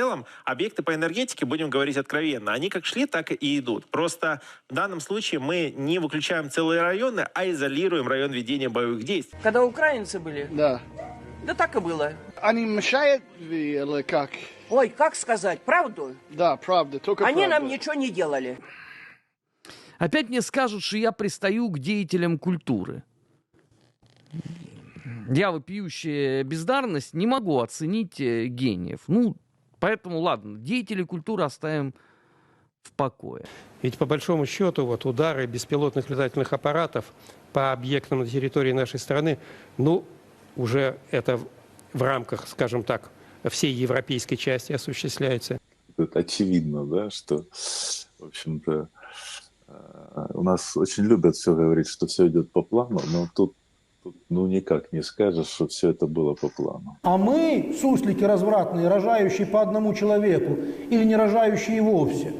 целом объекты по энергетике, будем говорить откровенно, они как шли, так и идут. Просто в данном случае мы не выключаем целые районы, а изолируем район ведения боевых действий. Когда украинцы были? Да. Да так и было. Они мешают или как? Ой, как сказать, правду? Да, правда, только Они правда. нам ничего не делали. Опять мне скажут, что я пристаю к деятелям культуры. Я, вопиющая бездарность, не могу оценить э, гениев. Ну, поэтому, ладно, деятелей культуры оставим в покое. Ведь по большому счету вот удары беспилотных летательных аппаратов по объектам на территории нашей страны, ну, уже это в- в рамках, скажем так, всей европейской части осуществляется. это очевидно, да, что, в общем-то, э, у нас очень любят все говорить, что все идет по плану, но тут, тут ну никак не скажешь, что все это было по плану. А мы, суслики развратные, рожающие по одному человеку или не рожающие вовсе.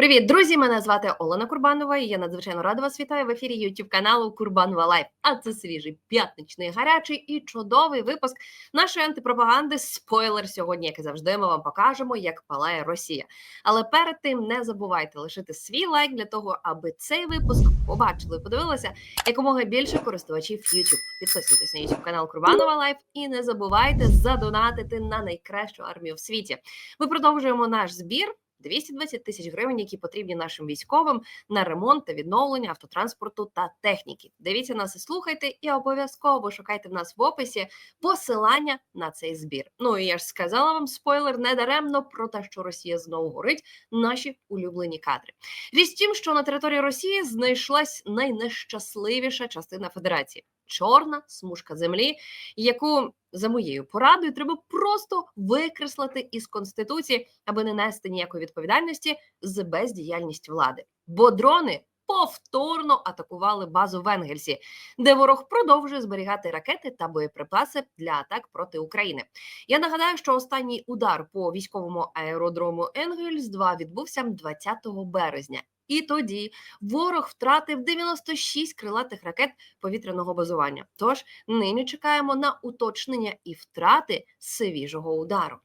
Привіт, друзі! Мене звати Олена Курбанова. і Я надзвичайно рада вас вітаю в ефірі YouTube каналу Курбанова Лайф. А це свіжий п'ятничний гарячий і чудовий випуск нашої антипропаганди. Спойлер сьогодні, як і завжди, ми вам покажемо, як палає Росія. Але перед тим не забувайте лишити свій лайк для того, аби цей випуск побачили і подивилися якомога більше користувачів YouTube. Підписуйтесь на YouTube канал Курбанова Лайф і не забувайте задонатити на найкращу армію в світі. Ми продовжуємо наш збір. 220 тисяч гривень, які потрібні нашим військовим на ремонт та відновлення автотранспорту та техніки. Дивіться нас і слухайте, і обов'язково шукайте в нас в описі посилання на цей збір. Ну і я ж сказала вам спойлер не даремно про те, що Росія знову горить. Наші улюблені кадри. Річ в тім, що на території Росії знайшлась найнещасливіша частина Федерації чорна смужка землі, яку за моєю порадою треба просто викреслити із конституції, аби не нести ніякої відповідальності за бездіяльність влади. Бо дрони повторно атакували базу в Енгельсі, де ворог продовжує зберігати ракети та боєприпаси для атак проти України. Я нагадаю, що останній удар по військовому аеродрому Енгельс 2 відбувся 20 березня. І тоді ворог втратив 96 крилатих ракет повітряного базування. Тож нині чекаємо на уточнення і втрати свіжого удару.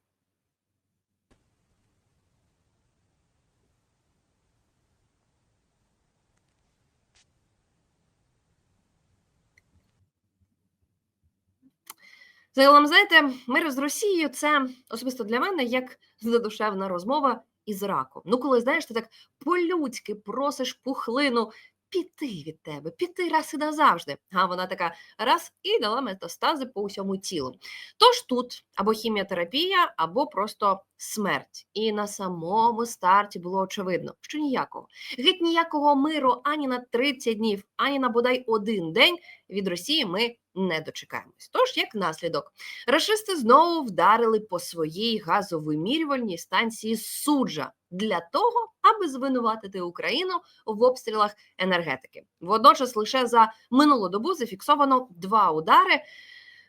Загалом, знаєте, мир з Росією це особисто для мене як задушевна розмова із раком. Ну, коли знаєш, ти так по-людськи просиш пухлину піти від тебе, піти раз і назавжди. А вона така раз і дала метастази по усьому тілу. Тож тут або хіміотерапія, або просто смерть. І на самому старті було очевидно, що ніякого. Геть ніякого миру ані на 30 днів, ані на бодай один день від Росії ми не дочекаємось. Тож, як наслідок, рашисти знову вдарили по своїй газовимірювальній станції суджа для того, аби звинуватити Україну в обстрілах енергетики. Водночас лише за минулу добу зафіксовано два удари.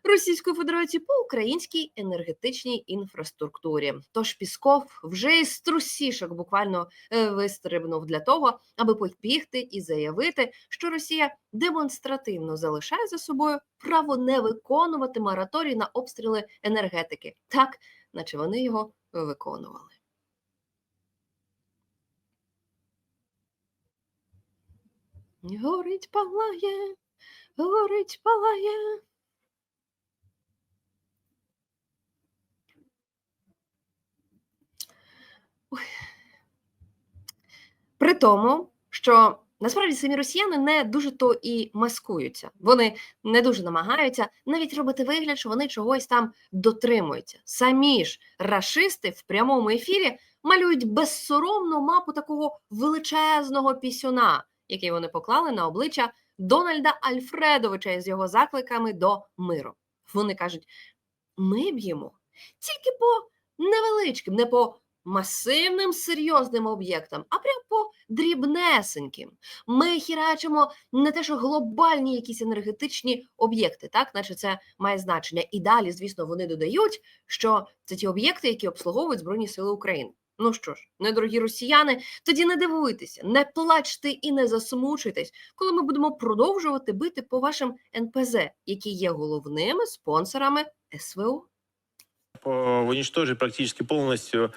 Російської Федерації по українській енергетичній інфраструктурі. Тож Пісков вже із трусішок буквально е, вистрибнув для того, аби побігти і заявити, що Росія демонстративно залишає за собою право не виконувати мораторій на обстріли енергетики, так наче вони його виконували. Горить палає, горить палає. При тому, що насправді самі росіяни не дуже то і маскуються. Вони не дуже намагаються навіть робити вигляд, що вони чогось там дотримуються. Самі ж рашисти в прямому ефірі малюють безсоромну мапу такого величезного пісюна, який вони поклали на обличчя Дональда Альфредовича з його закликами до миру. Вони кажуть: ми б'ємо тільки по невеличким, не по масивним серйозним об'єктам, а прямо по дрібнесеньким. Ми хірачимо не те, що глобальні якісь енергетичні об'єкти, так, наче це має значення. І далі, звісно, вони додають, що це ті об'єкти, які обслуговують Збройні Сили України. Ну що ж, недорогі росіяни, тоді не дивуйтеся, не плачте і не засмучуйтесь, коли ми будемо продовжувати бити по вашим НПЗ, які є головними спонсорами СВО. уничтожить практически полностью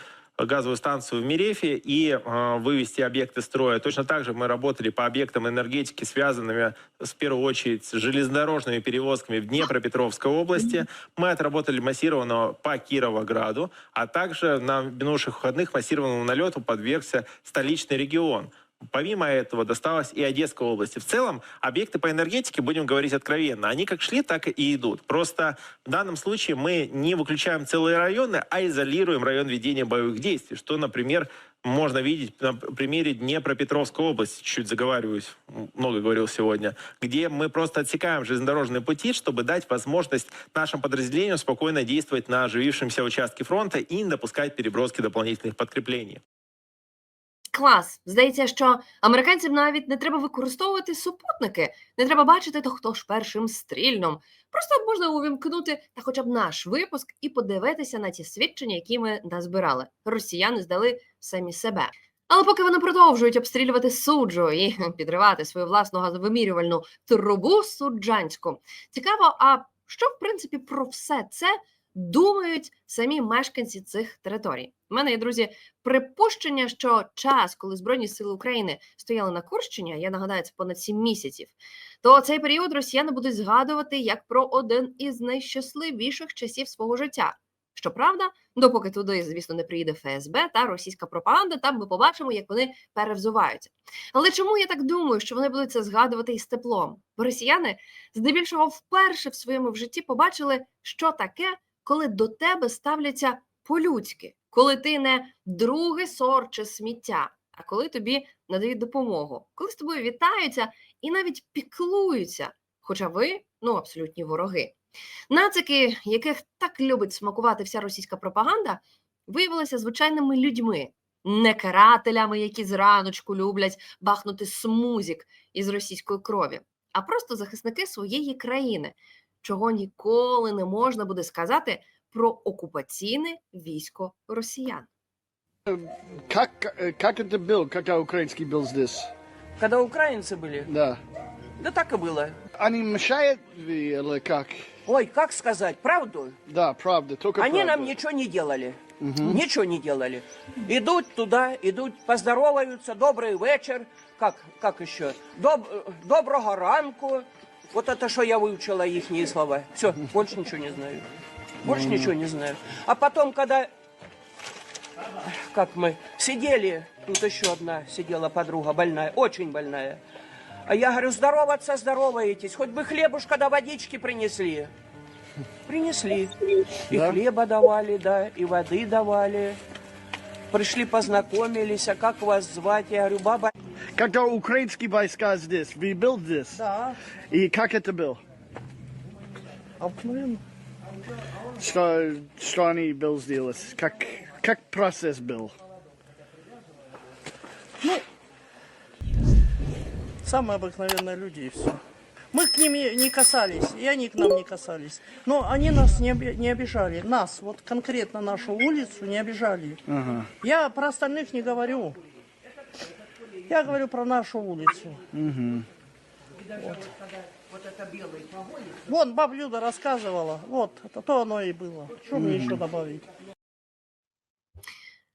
газовую станцию в Мерефе и э, вывести объекты строя. Точно так же мы работали по объектам энергетики, связанными в первую очередь с железнодорожными перевозками в Днепропетровской области. Мы отработали массированно по Кировограду, а также на минувших выходных массированному налету подвергся столичный регион. Помимо этого досталось и Одесской области. В целом, объекты по энергетике, будем говорить откровенно, они как шли, так и идут. Просто в данном случае мы не выключаем целые районы, а изолируем район ведения боевых действий, что, например, можно видеть на примере Днепропетровской области, чуть заговариваюсь, много говорил сегодня, где мы просто отсекаем железнодорожные пути, чтобы дать возможность нашим подразделениям спокойно действовать на оживившемся участке фронта и не допускать переброски дополнительных подкреплений. Клас. Здається, що американцям навіть не треба використовувати супутники, не треба бачити, то хто ж першим стрільном. Просто можна увімкнути та хоча б наш випуск і подивитися на ті свідчення, які ми назбирали. Росіяни здали самі себе. Але поки вони продовжують обстрілювати суджу і підривати свою власну газовимірювальну трубу суджанську, цікаво, а що в принципі про все це думають самі мешканці цих територій? У мене є друзі припущення, що час, коли Збройні сили України стояли на Курщині, я нагадаю, це понад сім місяців, то цей період росіяни будуть згадувати як про один із найщасливіших часів свого життя. Щоправда, допоки туди, звісно, не приїде ФСБ та російська пропаганда, там ми побачимо, як вони перевзуваються. Але чому я так думаю, що вони будуть це згадувати із теплом? Бо росіяни здебільшого вперше в своєму в житті побачили, що таке, коли до тебе ставляться по-людськи, коли ти не другий сорт чи сміття, а коли тобі надають допомогу, коли з тобою вітаються і навіть піклуються, хоча ви ну абсолютні вороги. Нацики, яких так любить смакувати вся російська пропаганда, виявилися звичайними людьми, не карателями, які зраночку люблять бахнути смузік із російської крові, а просто захисники своєї країни, чого ніколи не можна буде сказати про окупаційне військо росіян. Как, э, как это был, когда украинский был здесь? Когда украинцы были, Да. да так и было. Они мешают ви или как? Ой, как сказать, правду? Да, правда, только Они правда. нам ничего не делали. Ничего не делали. Идут туда, идут, поздороваются, добрый вечер. Как, как еще? Доб, э, доброго ранку. Вот это что я выучила их слова. Все, больше ничего не знаю. Больше ничего не знаю. А потом, когда как мы сидели, тут еще одна сидела подруга больная, очень больная. А я говорю, здороваться здороваетесь, хоть бы хлебушка да водички принесли. Принесли. И Да? хлеба давали, да, и воды давали. Пришли, познакомились, а как вас звать? Я говорю, баба. Когда украинские войска здесь, вы был здесь? Да, И как это был? обыкновенно. Что, что они был сделать? Как, как процесс был? Самые обыкновенные люди и все. Мы к ним не касались, и они к нам не касались. Но они нас не, не обижали. Нас, вот конкретно нашу улицу, не обижали. Ага. Я про остальных не говорю. Я говорю про нашу улицу. Вот. Вон баба Люда рассказывала. Вот, это то оно и было. Что мне еще добавить?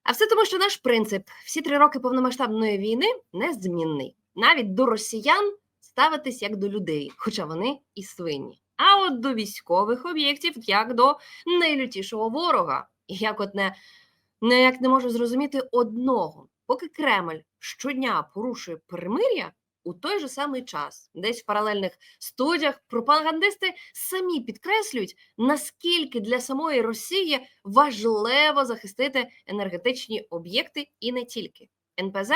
А все тому, що наш принцип всі три роки повномасштабної війни незмінний. Навіть до росіян ставитись як до людей, хоча вони і свині. А от до військових об'єктів як до найлютішого ворога. І як от не, не як не можу зрозуміти одного, поки Кремль щодня порушує перемир'я, у той же самий час, десь в паралельних студіях, пропагандисти самі підкреслюють, наскільки для самої Росії важливо захистити енергетичні об'єкти і не тільки. НПЗ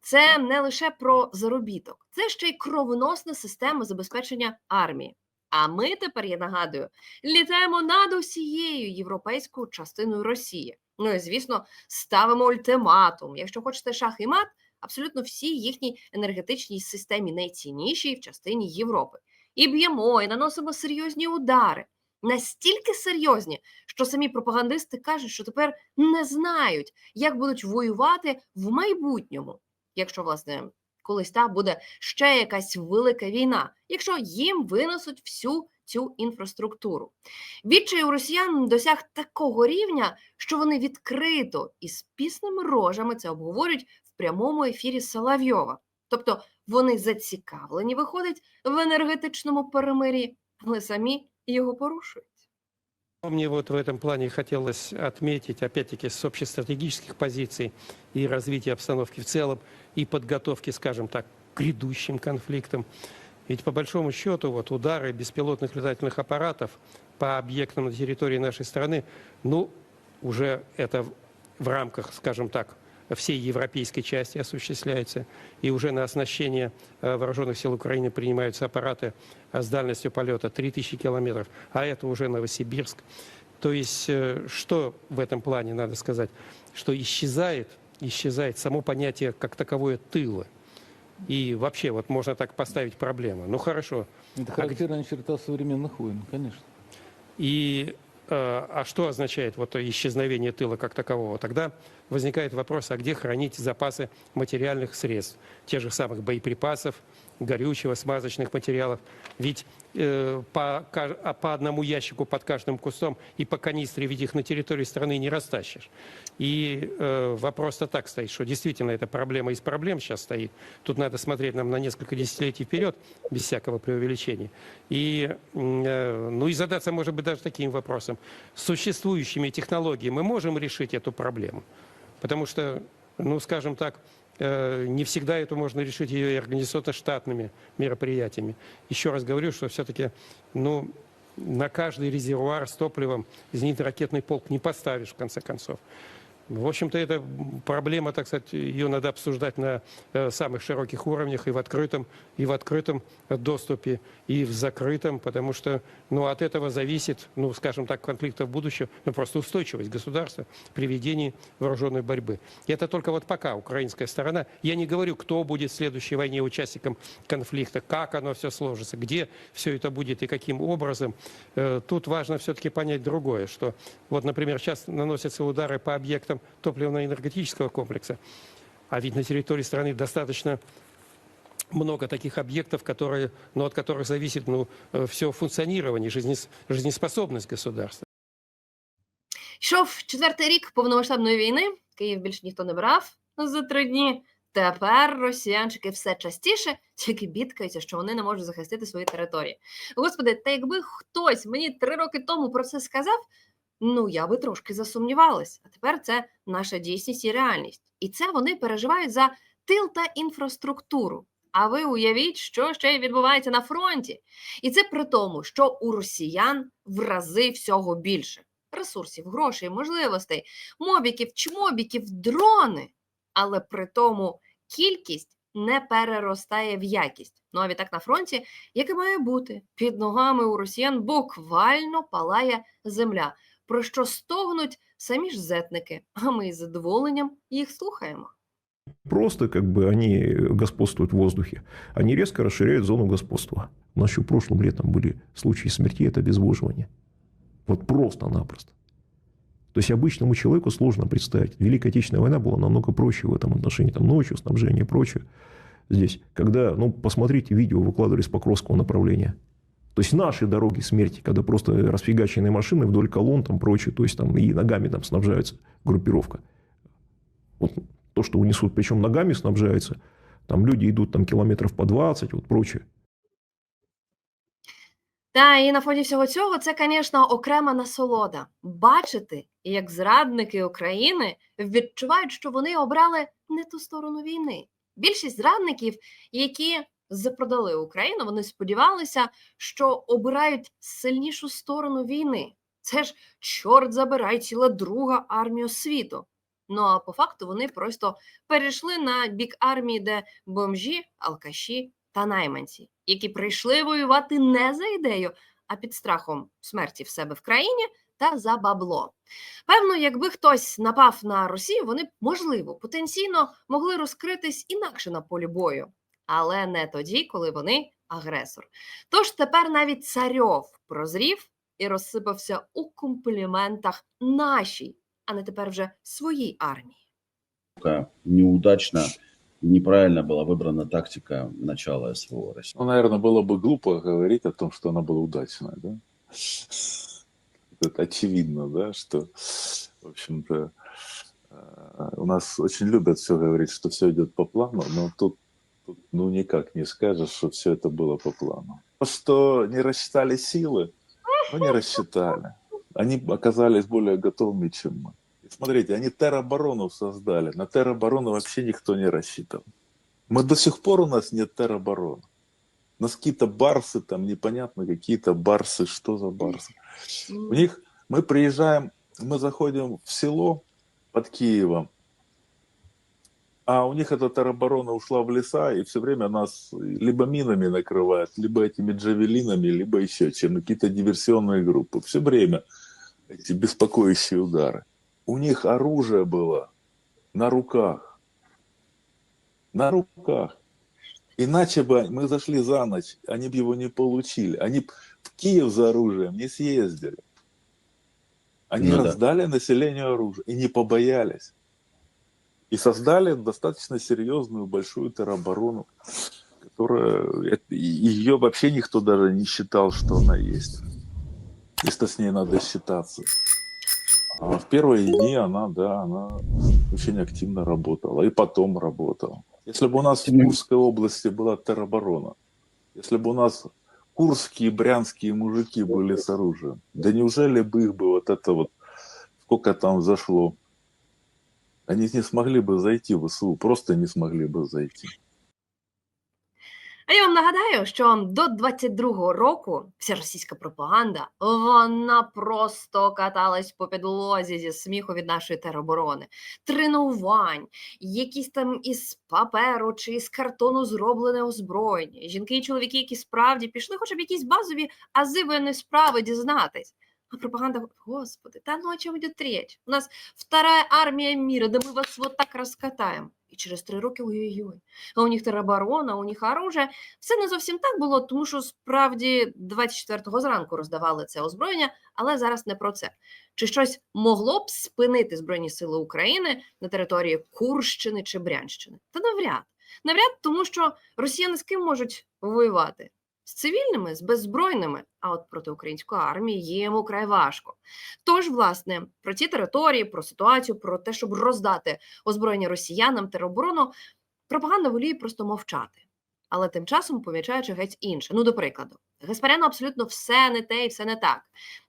це не лише про заробіток, це ще й кровоносна система забезпечення армії. А ми тепер, я нагадую, літаємо над усією європейською частиною Росії. Ну і звісно, ставимо ультиматум. Якщо хочете шах і мат, абсолютно всій їхній енергетичній системі найціннішій в частині Європи. І б'ємо, і наносимо серйозні удари. настільки серйозні, що самі пропагандисти кажуть, що тепер не знають, як будуть воювати в майбутньому, якщо власне колись та буде ще якась велика війна, якщо їм винесуть всю цю інфраструктуру. Відчай у росіян досяг такого рівня, що вони відкрито і з пісними рожами це обговорюють в прямому ефірі Соловйова. Тобто вони зацікавлені, виходить, в енергетичному перемир'ї, але самі його порушують. Мне вот в этом плане хотелось отметить, опять-таки, с общестратегических позиций и развития обстановки в целом, и подготовки, скажем так, к грядущим конфликтам. Ведь по большому счету вот удары беспилотных летательных аппаратов по объектам на территории нашей страны, ну, уже это в- рамках, скажем так, всей европейской части осуществляется. И уже на оснащение э, вооруженных сил Украины принимаются аппараты э, с дальностью полета 3000 километров, а это уже Новосибирск. То есть, э, что в этом плане надо сказать? Что исчезает, исчезает само понятие как таковое тыла. И вообще, вот можно так поставить проблему. Ну хорошо, Это характерная черта современных войн, конечно. и э, а что означает вот исчезновение тыла как такового? Тогда возникает вопрос, а где хранить запасы материальных средств, тех же самых боеприпасов, горючего, смазочных материалов. Ведь э, по, ка- а по одному ящику под каждым кустом и по канистре, ведь их на территории страны не растащишь. И э, вопрос-то так стоит, что действительно эта проблема из проблем сейчас стоит. Тут надо смотреть нам на несколько десятилетий вперед, без всякого преувеличения. И, м, э, ну и задаться, может быть, даже таким вопросом. С существующими технологиями мы можем решить эту проблему? Потому что, ну, скажем так, э, не всегда это можно решить и организационно-штатными мероприятиями. Еще раз говорю, что все-таки, ну, на каждый резервуар с топливом зенитно-ракетный полк не поставишь, в конце концов. В общем-то, это проблема, так сказать, ее надо обсуждать на э, самых широких уровнях и в открытом, и в открытом доступе, и в закрытом, потому что, ну, от этого зависит, ну, скажем так, конфликта в будущем, ну, просто устойчивость государства при ведении вооруженной борьбы. И это только вот пока украинская сторона. Я не говорю, кто будет в следующей войне участником конфликта, как оно все сложится, где все это будет и каким образом. Э, Тут важно все-таки понять другое, что вот, например, сейчас наносятся удары по объектам топливно-энергетического комплекса, а ведь на территории страны достаточно много таких объектов, которые, ну, от которых зависит ну, все функционирование, жизнес- жизнеспособность государства. Йшов четвертий рік повномасштабної війни. Київ більше ніхто не брав за три дні. Тепер росіянчики все частіше тільки бідкаються, що вони не можуть захистити свої території. Господи, та якби хтось мені три роки тому про це сказав, ну я би трошки засумнівалась. А тепер це наша дійсність і реальність. І це вони переживають за тил та інфраструктуру. А ви уявіть, що ще відбувається на фронті. І це при тому, що у росіян в рази всього більше ресурсів, грошей, можливостей, мобіків, чмобіків, дрони. Але при тому кількість не переростає в якість. Ну а відтак на фронті, як і має бути, під ногами у росіян буквально палає земля, про що стогнуть самі ж зетники, а ми із задоволенням їх слухаємо. Просто как бы они господствуют в воздухе. Они резко расширяют зону господства. У нас еще прошлым летом были случаи смерти от обезвоживания. Вот просто-напросто. То есть обычному человеку сложно представить. Великая Отечественная война была намного проще в этом отношении. Там ночью, снабжение и прочее. Здесь, когда, ну, посмотрите, видео выкладывали с Покровского направления. То есть наши дороги смерти, когда просто расфигаченные машины вдоль колонн, там прочее, то есть там и ногами там снабжается группировка. Вот то, что унесут, причем ногами снабжаются, там люди идут там километров по 20, вот прочее. Та і на фоні всього цього це, звісно, окрема насолода бачити, як зрадники України відчувають, що вони обрали не ту сторону війни. Більшість зрадників, які запродали Україну, вони сподівалися, що обирають сильнішу сторону війни. Це ж чорт забирай ціла друга армія світу. Ну а по факту вони просто перейшли на бік армії, де бомжі, алкаші та найманці, які прийшли воювати не за ідею, а під страхом смерті в себе в країні та за бабло. Певно, якби хтось напав на Росію, вони можливо, потенційно могли розкритись інакше на полі бою, але не тоді, коли вони агресор. Тож тепер навіть царьов прозрів і розсипався у компліментах нашій, а не тепер вже своїй армії. неудачно и неправильно была выбрана тактика начала СВО России. Ну, наверное, было бы глупо говорить о том, что она была удачной, да? Это очевидно, да, что, в общем-то, э, у нас очень любят все говорить, что все идет по плану, но тут, тут ну, никак не скажешь, что все это было по плану. Что не рассчитали силы, ну, не рассчитали. Они оказались более готовыми, чем мы. Смотрите, они тероборону создали. На тероборону вообще никто не рассчитывал. Мы до сих пор у нас нет теробороны. У нас какие-то барсы там, непонятно какие-то барсы, что за барсы. У них, мы приезжаем, мы заходим в село под Киевом, а у них эта тероборона ушла в леса и все время нас либо минами накрывают, либо этими джавелинами, либо еще чем, какие-то диверсионные группы. Все время эти беспокоящие удары. У них оружие было на руках. На руках. Иначе бы мы зашли за ночь, они бы его не получили. Они в Киев за оружием не съездили. Они Ну да. раздали населению оружие и не побоялись. И создали достаточно серьезную большую тероборону, которая... и Ее вообще никто даже не считал, что она есть. И что с ней надо считаться. А в первые дни она, да, она очень активно работала. И потом работала. Если бы у нас в Курской области была тероборона, если бы у нас курские, брянские мужики были с оружием, да неужели бы их бы вот это вот, сколько там зашло, они не смогли бы зайти в СУ, просто не смогли бы зайти. А я вам нагадаю, що до 22-го року вся російська пропаганда вона просто каталась по підлозі зі сміху від нашої тероборони, тренувань, якісь там із паперу чи із картону зроблене озброєння. Жінки і чоловіки, які справді пішли, хоча б якісь базові ази воєнної справи дізнатись. А пропаганда, господи, та ну о чем идет речь? У нас вторая армия мира, да мы вас вот так раскатаем. І через три роки ой-ой-ой. А у них тероборона, у них оружие. Все не зовсім так було, тому що справді 24-го зранку роздавали це озброєння, але зараз не про це. Чи щось могло б спинити Збройні Сили України на території Курщини чи Брянщини? Та навряд. Навряд, тому що росіяни з ким можуть воювати? З цивільними, з беззбройними, а от проти української армії їм украй важко. Тож, власне, про ці території, про ситуацію, про те, щоб роздати озброєння росіянам тероборону, пропаганда воліє просто мовчати. Але тим часом помічаючи геть інше. Ну, до прикладу, Гаспаряну абсолютно все не те і все не так.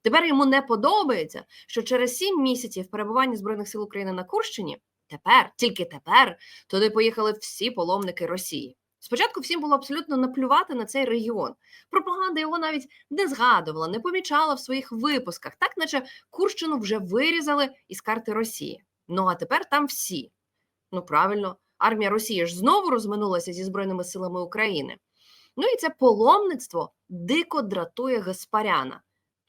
Тепер йому не подобається, що через сім місяців перебування Збройних сил України на Курщині тепер, тільки тепер, туди поїхали всі паломники Росії. Спочатку всім було абсолютно наплювати на цей регіон. Пропаганда його навіть не згадувала, не помічала в своїх випусках, так наче Курщину вже вирізали із карти Росії. Ну а тепер там всі. Ну правильно, армія Росії ж знову розминулася зі Збройними силами України. Ну і це паломництво дико дратує Гаспаряна.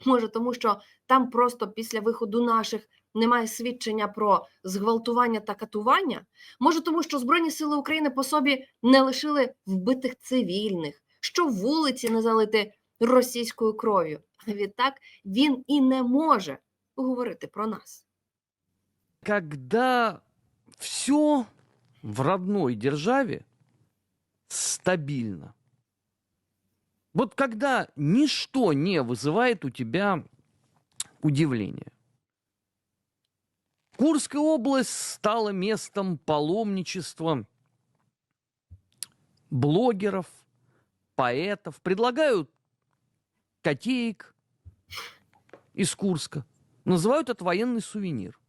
Може, тому що там просто після виходу наших немає свідчення про зґвалтування та катування? Може, тому що Збройні сили України по собі не лишили вбитих цивільних, що вулиці не залити російською кров'ю. А відтак він і не може говорити про нас. Когда все в родной державе стабильно, вот когда ничто не вызывает у тебя удивления. Курская область стала местом паломничества блогеров, поэтов. Предлагают котеек из Курска. Называют это военный сувенир.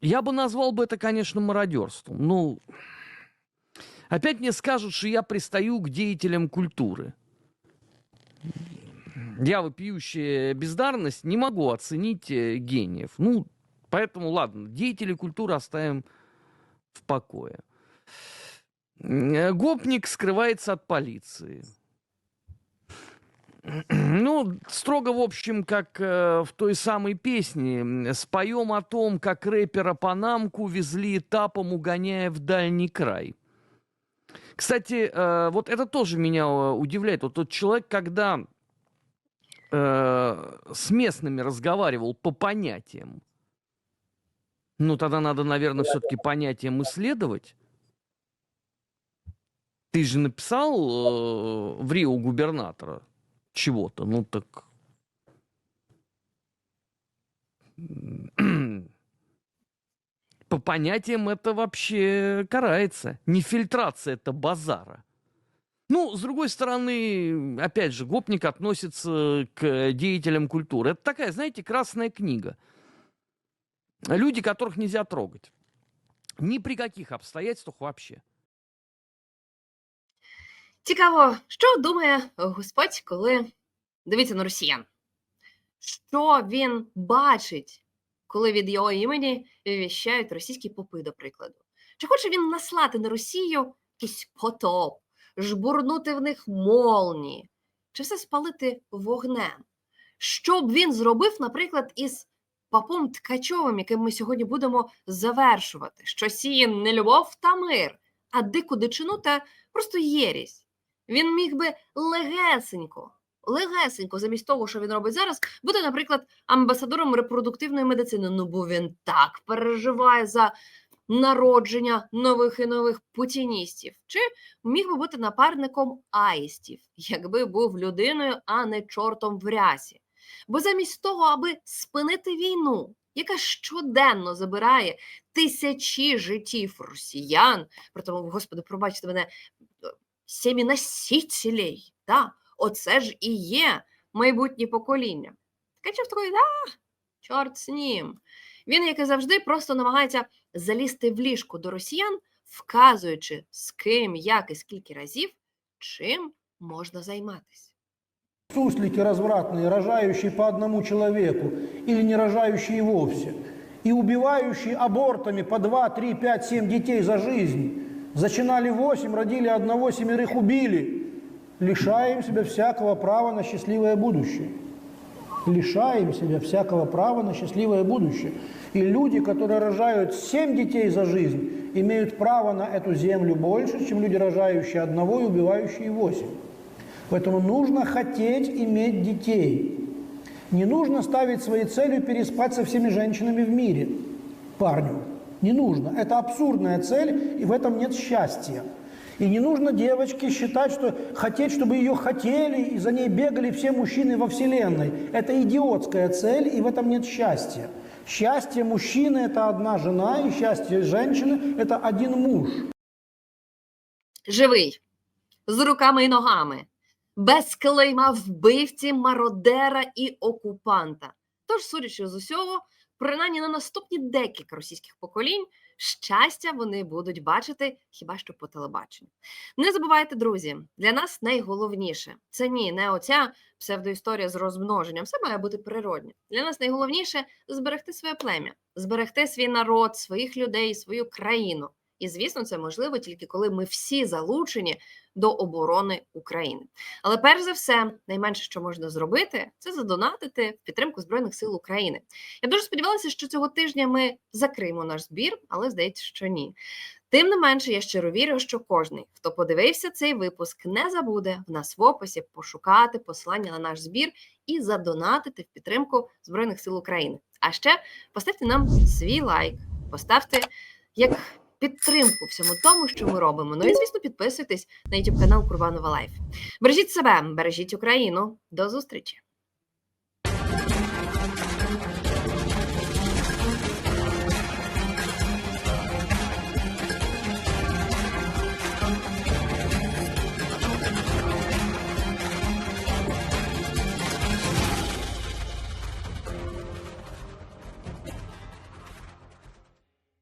Я бы назвал бы это, конечно, мародерством. Ну, опять мне скажут, что я пристаю к деятелям культуры. Я, вопиющая бездарность, не могу оценить э, гениев. Ну, поэтому, ладно, деятелей культуры оставим в покое. Э, Гопник скрывается от полиции. Ну, строго, в общем, как э, в той самой песне. Споем о том, как рэпера Панамку везли этапом, угоняя в дальний край. Кстати, э, вот это тоже меня э, удивляет. Вот тот человек, когда э, с местными разговаривал по понятиям, ну тогда надо, наверное, все-таки понятием исследовать. Ты же написал э, в Рио губернатора чего-то, ну так... По понятиям это вообще карается. Не фильтрация это базара. Ну, с другой стороны, опять же, гопник относится к деятелям культуры. Это такая, знаете, красная книга. Люди, которых нельзя трогать. Ни при каких обстоятельствах вообще. Цікаво, що думає Господь, коли дивиться на росіян? Що він бачить, коли від його імені віщають російські попи, до прикладу? Чи хоче він наслати на Росію якийсь потоп, жбурнути в них молні, чи все спалити вогнем? Що б він зробив, наприклад, із папом Ткачовим, яким ми сьогодні будемо завершувати, що сіє не любов та мир, а дику дичину та просто єрість. Він міг би легесенько, легесенько, замість того, що він робить зараз, бути, наприклад, амбасадором репродуктивної медицини. Ну, бо він так переживає за народження нових і нових путіністів. Чи міг би бути напарником аїстів, якби був людиною, а не чортом в рясі. Бо замість того, аби спинити війну, яка щоденно забирає тисячі життів росіян, при тому, господи, пробачте мене, сіміносителей, да? оце ж і є майбутнє покоління. Ткачев такий, да, чорт з ним. Він, як і завжди, просто намагається залізти в ліжко до росіян, вказуючи, з ким, як і скільки разів, чим можна займатися. Суслики развратные, рожающие по одному человеку или не рожающие вовсе, и убивающие абортами по 2, 3, 5, 7 детей за жизнь. Зачинали 8, родили одного, семерых убили. Лишаем себя всякого права на счастливое будущее. Лишаем себя всякого права на счастливое будущее. И люди, которые рожают 7 детей за жизнь, имеют право на эту землю больше, чем люди, рожающие одного и убивающие 8. Поэтому нужно хотеть иметь детей. Не нужно ставить своей целью переспать со всеми женщинами в мире. Парню. Не нужно. Это абсурдная цель, и в этом нет счастья. И не нужно девочке считать, что хотеть, чтобы ее хотели, и за ней бегали все мужчины во Вселенной. Это идиотская цель, и в этом нет счастья. Счастье мужчины – это одна жена, и счастье женщины – это один муж. Живий, з руками і ногами, без клейма вбивці, мародера і окупанта. Тож, судячи з усього, принаймні на наступні декілька російських поколінь щастя вони будуть бачити хіба що по телебаченню. Не забувайте, друзі, для нас найголовніше це ні, не оця псевдоісторія з розмноженням. Все має бути природне. Для нас найголовніше зберегти своє плем'я, зберегти свій народ, своїх людей, свою країну. І звісно, це можливо тільки коли ми всі залучені до оборони України. Але перш за все, найменше, що можна зробити, це задонатити в підтримку збройних сил України. Я дуже сподівалася, що цього тижня ми закриємо наш збір, але здається, що ні. Тим не менше, я щиро вірю, що кожний, хто подивився цей випуск, не забуде в нас в описі пошукати посилання на наш збір і задонатити в підтримку збройних сил України. А ще поставте нам свій лайк, поставте як підтримку всьому тому, що ми робимо. Ну і звісно, підписуйтесь на YouTube канал Курбанова Лайф. Бережіть себе, бережіть Україну. До зустрічі!